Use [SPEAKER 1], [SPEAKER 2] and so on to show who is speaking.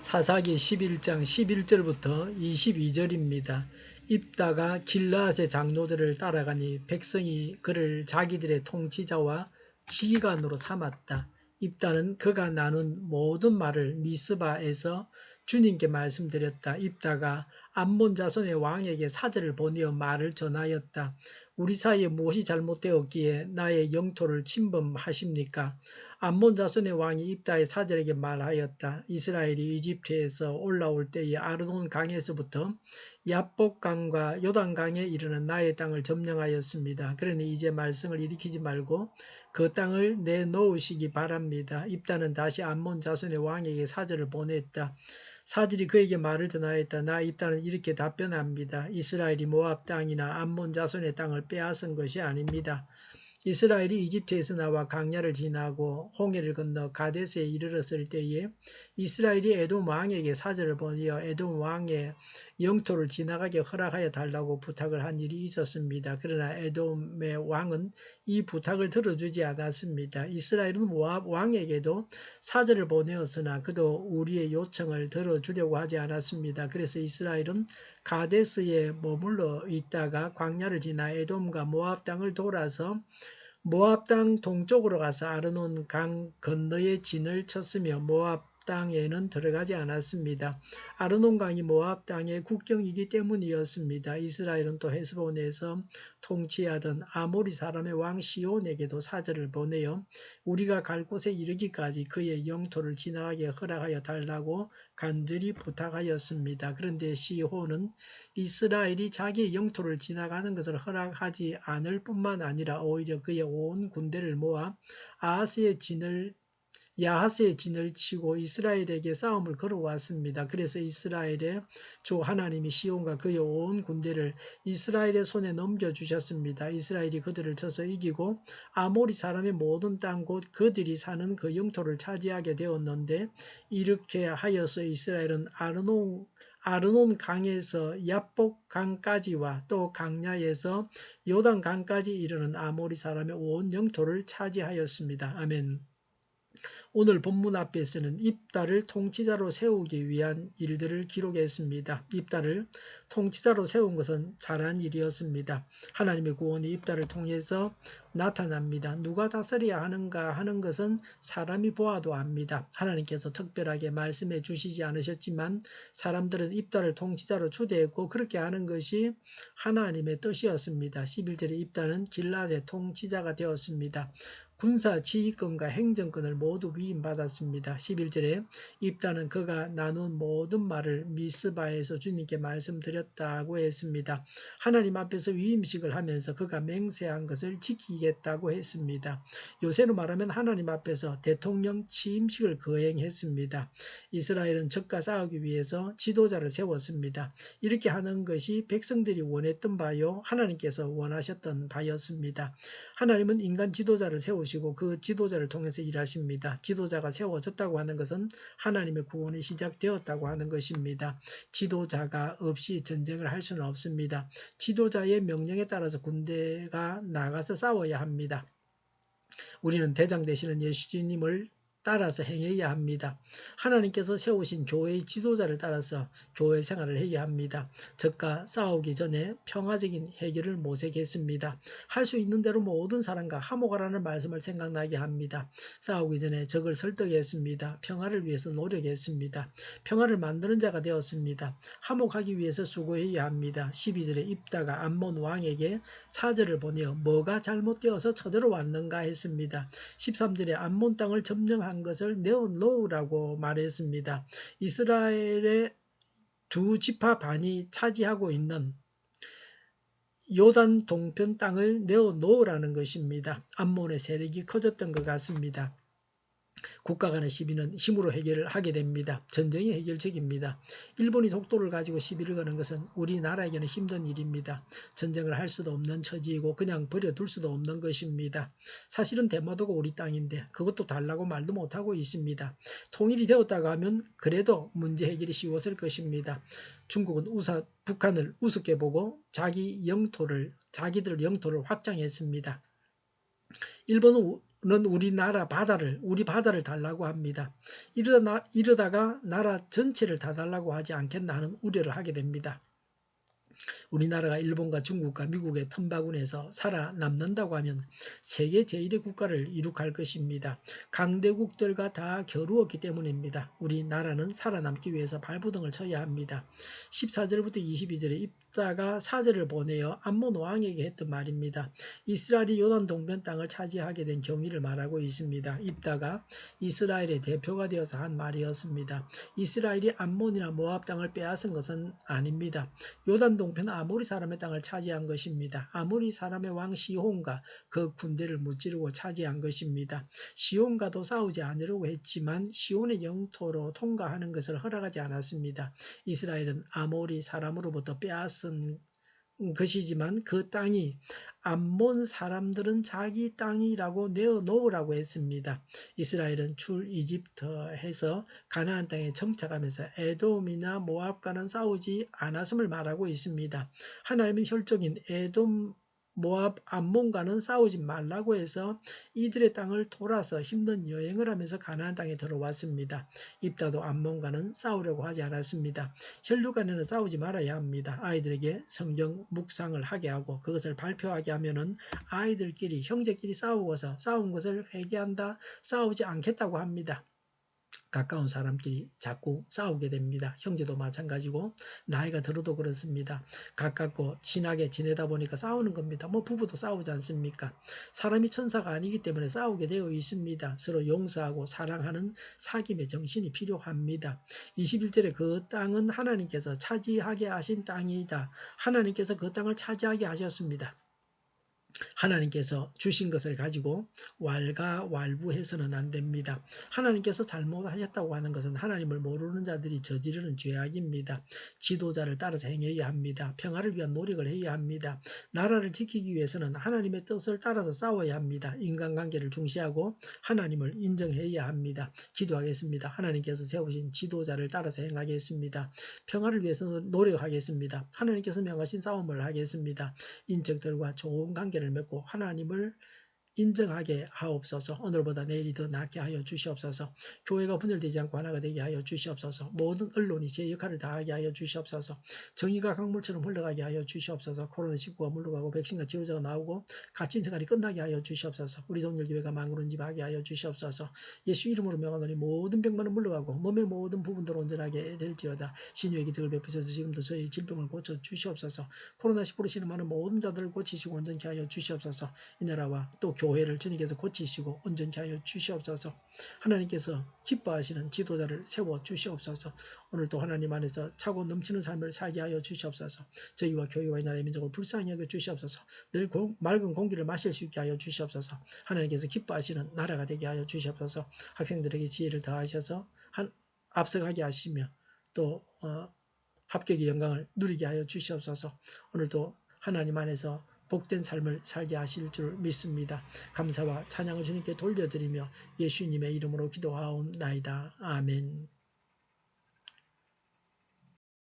[SPEAKER 1] 사사기 11장 11절부터 22절입니다. 입다가 길라앗의 장로들을 따라가니 백성이 그를 자기들의 통치자와 지휘관으로 삼았다. 입다는 그가 나눈 모든 말을 미스바에서 주님께 말씀드렸다. 입다가 암몬 자손의 왕에게 사절을 보내어 말을 전하였다. 우리 사이에 무엇이 잘못되었기에 나의 영토를 침범하십니까? 암몬 자손의 왕이 입다의 사절에게 말하였다. 이스라엘이 이집트에서 올라올 때에 아르논 강에서부터 야복강과 요단강에 이르는 나의 땅을 점령하였습니다. 그러니 이제 말썽을 일으키지 말고 그 땅을 내놓으시기 바랍니다. 입다는 다시 암몬 자손의 왕에게 사절을 보냈다. 사질이 그에게 말을 전하였다. 나 입다는 이렇게 답변합니다. 이스라엘이 모압 땅이나 암몬 자손의 땅을 빼앗은 것이 아닙니다. 이스라엘이 이집트에서 나와 강야를 지나고 홍해를 건너 가데스에 이르렀을 때에 이스라엘이 에돔 왕에게 사절을 보내어 에돔 왕의 영토를 지나가게 허락하여 달라고 부탁을 한 일이 있었습니다. 그러나 에돔의 왕은 이 부탁을 들어주지 않았습니다. 이스라엘은 모압 왕에게도 사절을 보내었으나 그도 우리의 요청을 들어주려고 하지 않았습니다. 그래서 이스라엘은 가데스에 머물러 있다가 광야를 지나 에돔과 모압 땅을 돌아서 모압 땅 동쪽으로 가서 아르논 강 건너의 진을 쳤으며 모압 땅에는 들어가지 않았습니다. 아르논 강이 모압 땅의 국경이기 때문이었습니다. 이스라엘은 또 헤스본에서 통치하던 아모리 사람의 왕 시온에게도 사절을 보내어 우리가 갈 곳에 이르기까지 그의 영토를 지나가게 허락하여 달라고 간절히 부탁하였습니다. 그런데 시온은 이스라엘이 자기의 영토를 지나가는 것을 허락하지 않을 뿐만 아니라 오히려 그의 온 군대를 모아 아하스의 진을 야하스의 진을 치고 이스라엘에게 싸움을 걸어왔습니다. 그래서 이스라엘의 주 하나님이 시온과 그의 온 군대를 이스라엘의 손에 넘겨주셨습니다. 이스라엘이 그들을 쳐서 이기고 아모리 사람의 모든 땅 곧 그들이 사는 그 영토를 차지하게 되었는데 이렇게 하여서 이스라엘은 아르논 아르논 강에서 야복 강까지와 또 강야에서 요단 강까지 이르는 아모리 사람의 온 영토를 차지하였습니다. 아멘. 오늘 본문 앞에서는 입다를 통치자로 세우기 위한 일들을 기록했습니다. 입다를 통치자로 세운 것은 잘한 일이었습니다. 하나님의 구원이 입다를 통해서 나타납니다. 누가 다스려야 하는가 하는 것은 사람이 보아도 압니다. 하나님께서 특별하게 말씀해 주시지 않으셨지만 사람들은 입다를 통치자로 추대했고 그렇게 하는 것이 하나님의 뜻이었습니다. 11절에 입다는 길라의 통치자가 되었습니다. 군사 지휘권과 행정권을 모두 위임받았습니다. 11절에 입다는 그가 나눈 모든 말을 미스바에서 주님께 말씀드렸다고 했습니다. 하나님 앞에서 위임식을 하면서 그가 맹세한 것을 지키겠다고 했습니다. 요새로 말하면 하나님 앞에서 대통령 취임식을 거행했습니다. 이스라엘은 적과 싸우기 위해서 지도자를 세웠습니다. 이렇게 하는 것이 백성들이 원했던 바요 하나님께서 원하셨던 바였습니다. 하나님은 인간 지도자를 세우시 세우시고 그 지도자를 통해서 일하십니다. 지도자가 세워졌다고 하는 것은 하나님의 구원이 시작되었다고 하는 것입니다. 지도자가 없이 전쟁을 할 수는 없습니다. 지도자의 명령에 따라서 군대가 나가서 싸워야 합니다. 우리는 대장 되시는 예수님을 따라서 행해야 합니다. 하나님께서 세우신 교회의 지도자를 따라서 교회 생활을 해야 합니다. 적과 싸우기 전에 평화적인 해결을 모색했습니다. 할 수 있는 대로 모든 사람과 화목하라는 말씀을 생각나게 합니다. 싸우기 전에 적을 설득했습니다. 평화를 위해서 노력했습니다. 평화를 만드는 자가 되었습니다. 화목하기 위해서 수고해야 합니다. 12절에 입다가 암몬 왕에게 사절을 보내어 뭐가 잘못되어서 쳐들어왔는가 했습니다. 13절에 암몬 땅을 점령한 한 것을 내어놓으라고 말했습니다. 이스라엘의 두 지파 반이 차지하고 있는 요단 동편 땅을 내어놓으라는 것입니다. 암몬의 세력이 커졌던 것 같습니다. 국가 간의 시비는 힘으로 해결을 하게 됩니다. 전쟁이 해결책입니다. 일본이 독도를 가지고 시비를 거는 것은 우리나라에게는 힘든 일입니다. 전쟁을 할 수도 없는 처지이고 그냥 버려둘 수도 없는 것입니다. 사실은 대마도가 우리 땅인데 그것도 달라고 말도 못하고 있습니다. 통일이 되었다고 하면 그래도 문제 해결이 쉬웠을 것입니다. 중국은 우사, 북한을 우습게 보고 자기 영토를 자기들 영토를 확장했습니다. 일본은 우리나라 바다를 우리 바다를 달라고 합니다. 이러다 나, 이러다가 나라 전체를 다 달라고 하지 않겠나 하는 우려를 하게 됩니다. 우리나라가 일본과 중국과 미국의 틈바구니에서 살아남는다고 하면 세계 제1의 국가를 이룩할 것입니다. 강대국들과 다 겨루었기 때문입니다. 우리나라는 살아남기 위해서 발부등을 쳐야 합니다. 14절부터 22절에 입다가 사절을 보내어 암몬 왕에게 했던 말입니다. 이스라엘이 요단 동편 땅을 차지하게 된 경위를 말하고 있습니다. 입다가 이스라엘의 대표가 되어서 한 말이었습니다. 이스라엘이 암몬이나 모압 땅을 빼앗은 것은 아닙니다. 요단 동편 아모리 사람의 땅을 차지한 것입니다. 아모리 사람의 왕 시혼과 그 군대를 무찌르고 차지한 것입니다. 시혼과도 싸우지 않으려고 했지만 시혼의 영토로 통과하는 것을 허락하지 않았습니다. 이스라엘은 아모리 사람으로부터 빼앗은 것이지만 그 땅이 암몬 사람들은 자기 땅이라고 내어 놓으라고 했습니다. 이스라엘은 출 이집트해서 가나안 땅에 정착하면서 에돔이나 모압과는 싸우지 않았음을 말하고 있습니다. 하나님은 혈족인 에돔 모압 암몬과는 싸우지 말라고 해서 이들의 땅을 돌아서 힘든 여행을 하면서 가나안 땅에 들어왔습니다. 입다도 암몬과는 싸우려고 하지 않았습니다. 혈육간에는 싸우지 말아야 합니다. 아이들에게 성경 묵상을 하게 하고 그것을 발표하게 하면은 아이들끼리 형제끼리 싸우고서 싸운 것을 회개한다 싸우지 않겠다고 합니다. 가까운 사람끼리 자꾸 싸우게 됩니다. 형제도 마찬가지고 나이가 들어도 그렇습니다. 가깝고 친하게 지내다 보니까 싸우는 겁니다. 뭐 부부도 싸우지 않습니까? 사람이 천사가 아니기 때문에 싸우게 되어 있습니다. 서로 용서하고 사랑하는 사귐의 정신이 필요합니다. 21절에 그 땅은 하나님께서 차지하게 하신 땅이다. 하나님께서 그 땅을 차지하게 하셨습니다. 하나님께서 주신 것을 가지고 왈가 왈부해서는 안 됩니다. 하나님께서 잘못하셨다고 하는 것은 하나님을 모르는 자들이 저지르는 죄악입니다. 지도자를 따라서 행해야 합니다. 평화를 위한 노력을 해야 합니다. 나라를 지키기 위해서는 하나님의 뜻을 따라서 싸워야 합니다. 인간관계를 중시하고 하나님을 인정해야 합니다. 기도하겠습니다. 하나님께서 세우신 지도자를 따라서 행하겠습니다. 평화를 위해서 노력하겠습니다. 하나님께서 명하신 싸움을 하겠습니다. 인적들과 좋은 관계를 맺고 하나님을 인정하게 하옵소서. 오늘보다 내일이 더 낫게 하여 주시옵소서. 교회가 분열되지 않고 하나가 되게 하여 주시옵소서. 모든 언론이 제 역할을 다하게 하여 주시옵소서. 정의가 강물처럼 흘러가게 하여 주시옵소서. 코로나19가 물러가고 백신과 치료제가 나오고 갇힌 생활이 끝나게 하여 주시옵소서. 우리 동열교회가 망구른집하게 하여 주시옵소서. 예수 이름으로 명하노니 모든 병만은 물러가고 몸의 모든 부분들 온전하게 될지어다. 신유의 기적을 베푸셔서 지금도 저희 질병을 고쳐 주시옵소서. 코로나19로 신음하는 모든 자들을 고치시고 온전케 하여 주시옵소서. 이 나라와 또 교회 를 주님께서 고치시고 온전케 하여 주시옵소서. 하나님께서 기뻐하시는 지도자를 세워 주시옵소서. 오늘도 하나님 안에서 차고 넘치는 삶을 살게 하여 주시옵소서. 저희와 교회와 이 나라의 민족을 불쌍히 여겨 주시옵소서. 늘 고, 맑은 공기를 마실 수 있게 하여 주시옵소서. 하나님께서 기뻐하시는 나라가 되게 하여 주시옵소서. 학생들에게 지혜를 더하셔서 한, 앞서가게 하시며 또 어, 합격의 영광을 누리게 하여 주시옵소서. 오늘도 하나님 안에서 복된 삶을 살게 하실 줄 믿습니다. 감사와 찬양을 주님께 돌려드리며 예수님의 이름으로 기도하옵나이다. 아멘.